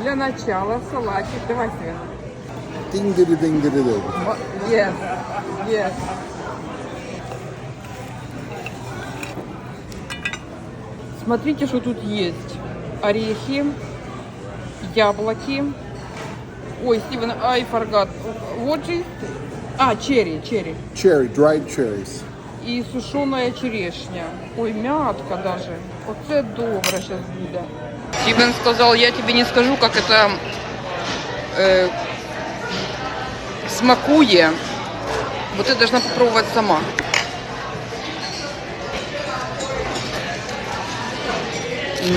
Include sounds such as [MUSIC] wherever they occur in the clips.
Для начала салатик. Давай, Свет. Ding diddy ding diddy ding. Yes. Yes. Смотрите, что тут есть. Орехи, яблоки. Ой, Стивен, I forgot. What is? А, черри, черри. Cherry, dried cherries. І сушеная черешня. Ой, мятка даже. Оце добре сейчас буде. Стивен сказал, я тебе не скажу, как это э, смакує. Вот ты должна попробовать сама.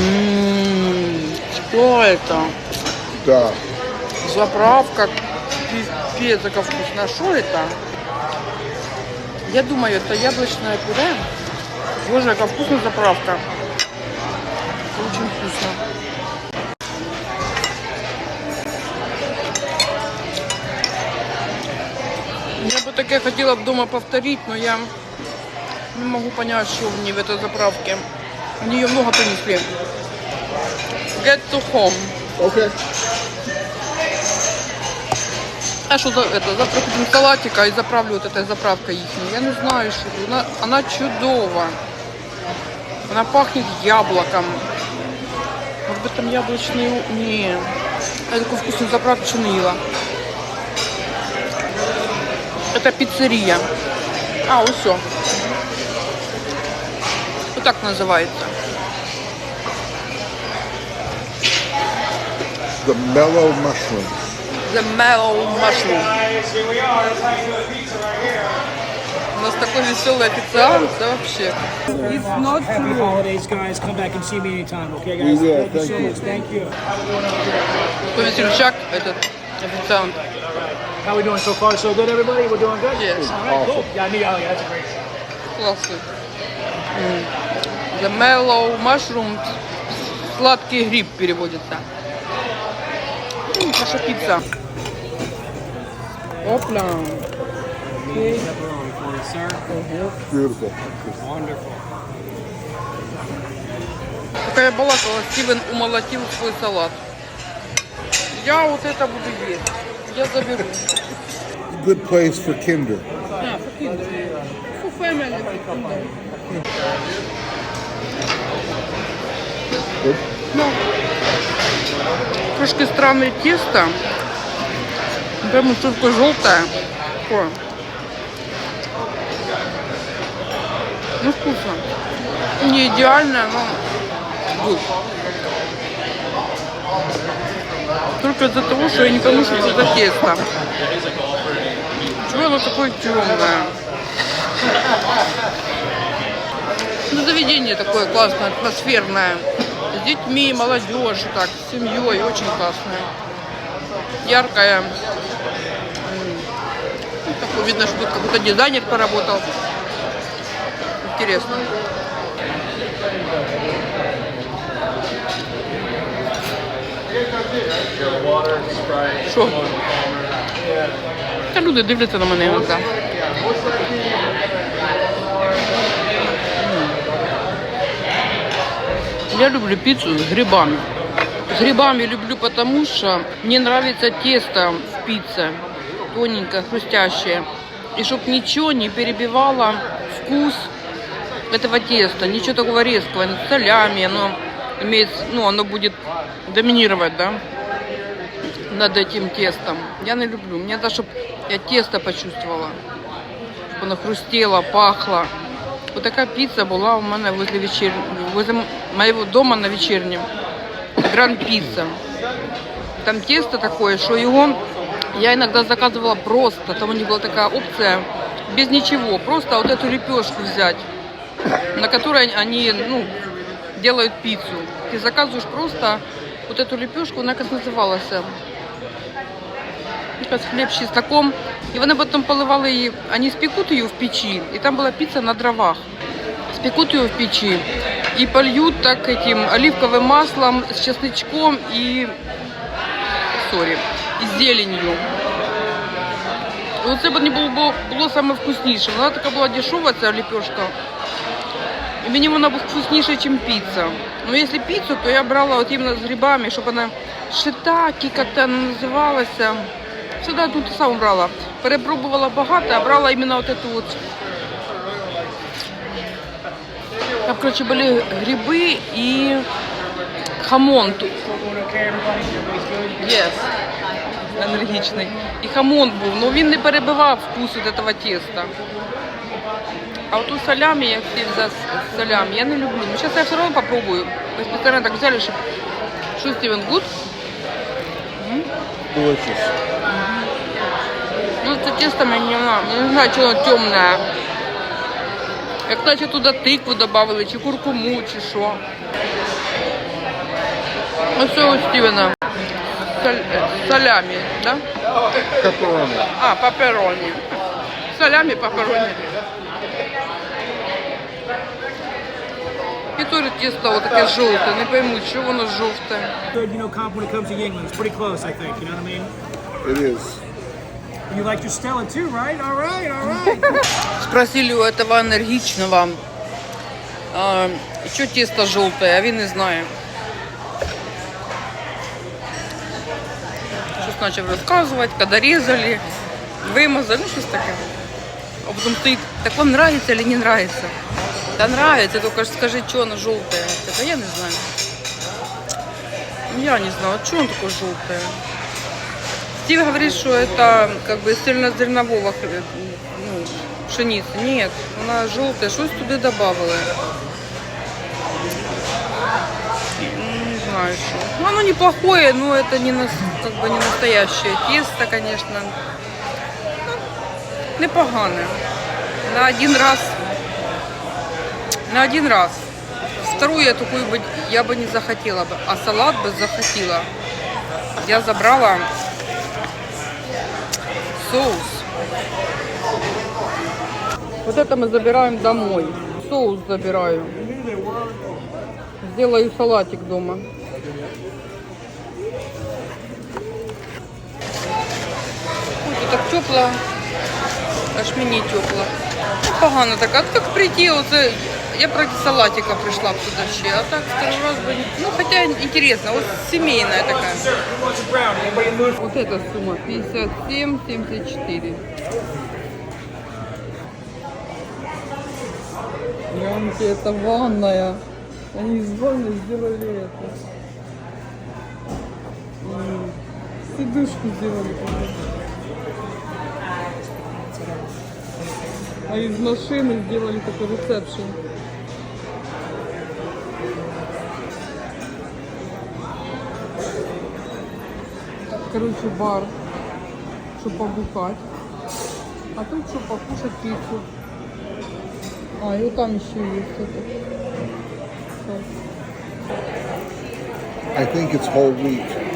М, Что это? Да. Заправка. Пипец, как вкусно. Что это? Я думаю, это яблочное пюре. Боже, какая вкусная заправка. Вкусно. Я бы таке хотела бы дома повторить, но я не могу понять, что в ней в этой заправке. В нее много принесли. Get to home. Okay. А что за это? Завтра купим салатика и заправлю вот этой заправкой их. Я не знаю, что. Она, она чудова. Она пахнет яблоком. Быть там яблочный... Не. Я такую вкусную заправку еще не ела. Это пиццерия. А, все. Вот так называется. The mellow mushroom. The mellow mushroom. У нас такой веселый официант, да вообще. It's not Happy holidays, guys. Come back and see me anytime, okay, guys? will. Thank you Thank you. Такой весельчак этот официант. How we doing so far? So good, everybody? We're doing good? Yes. All right, cool. Yeah, I oh, yeah, that's great. Классный. The mellow mushroom. Сладкий гриб переводится. Наша пицца. Опля. Окей. You, sir. Beautiful. Wonderful. Пока я балакала, Стивен умолотил свой салат. Я вот это буду есть. Я заберу. Good place for kinder. А, for kinder. For family, for kinder. Good. Ну, трошки странное тесто. Прямо только желтое. Такое. Ну, вкусно. Не идеальное, но good. Только из-за того, что я не пойму, что это тесто. Чего оно такое темное? Ну, заведение такое классное, атмосферное. С детьми, молодежь, так, с семьей. Очень классное. Яркое. Ну, такое видно, что тут какой-то дизайнер поработал. Интересно. Що? Та люди дивляться на мене. Да. Я люблю пиццу с грибами. С грибами люблю, потому что мне нравится тесто в пицце. Тоненькое, хрустящее. И чтобы ничего не перебивало вкус этого теста. Ничего такого резкого. С солями оно имеет, ну, оно будет доминировать, да, над этим тестом. Я не люблю. Мне надо, чтобы я тесто почувствовала. Чтобы оно хрустело, пахло. Вот такая пицца была у меня возле, вечер... возле моего дома на вечернем. Гранд пицца. Там тесто такое, что его я иногда заказывала просто. Там у них была такая опция без ничего. Просто вот эту лепешку взять, на которой они ну, делают пиццу. Ты заказываешь просто вот эту лепешку, она как называлась? Якась хліб з чесноком. І вони потім поливали її, вони спекут її в печі, і там була піца на дровах. Спекут ее в печи и польют так этим оливковым маслом с чесночком и, сорі, і з зеленью. І оце б не було, було, було саме вкусніше. Вона така була дешева, ця лепешка. І мені вона була вкусніша, ніж піца. Ну, якщо піцу, то я брала от іменно з грибами, щоб вона Шитаки, как-то она называлась. Всегда тут сам брала. Перепробувала багато, а брала именно вот эту вот. Там, короче, были грибы и хамон тут. Yes. Енергічний. І хамон був, але він не перебивав вкус від этого теста. А вот у салями, я хотів за с- салями, я не люблю. Ну, сейчас я все равно попробую. Мы специально так взяли, чтобы... Что, Стивен, гуд? Delicious. Ну, это тесто мне не надо. Я не знаю, что оно темное. Як наче туди тикву добавили, чи куркуму, чи що. Ось це у Стівена. Саль... е, Салямі, да? Pepperoni. А, папероні. Салямі, папероні. І теж тісто таке жовте, не пойму, чого воно жовте. Good, you know, comp when it comes to Yingling. It's pretty close, I think. You know what I mean? It is. You like your Stella too, right? All right, all right. [LAUGHS] Спросили у этого энергичного, а, что тесто желтое, а він не знає. Щось почав розказувати, коли резали, вимазали, ну щось таке. А потом стоит, так вам нравится или не нравится? Да нравится, только скажи, что оно желтое. Так, а я не знаю. Я не знаю, что оно такое желтое. Стив говорит, что это как бы цельнозернового хле- ну, пшеницы. Нет, она желтая. Что туда добавила? Не знаю что. Ну, оно неплохое, но это не, нас- как бы не настоящее тесто, конечно. Ну, непогане. На один раз. На один раз. Вторую я такую бы, я бы не захотела бы, а салат бы захотела. Я забрала соус. Вот это мы забираем домой. Соус забираю. Сделаю салатик дома. Ой, так тепло. Аж мені тепло. Погано так. А как прийти? Оце... Я ради салатика пришла сюда ще. А так второй раз бы... Ну, хотя интересно. Вот семейная такая. Вот эта сумма 57,74. Янки, это ванная. Они из ванны сделали это. Сидушку сделали. А из машины сделали такой ресепшн. Короче, бар, чтобы побухать. А тут что, покушать пиццу. А, и вот там еще есть это. I think it's whole wheat.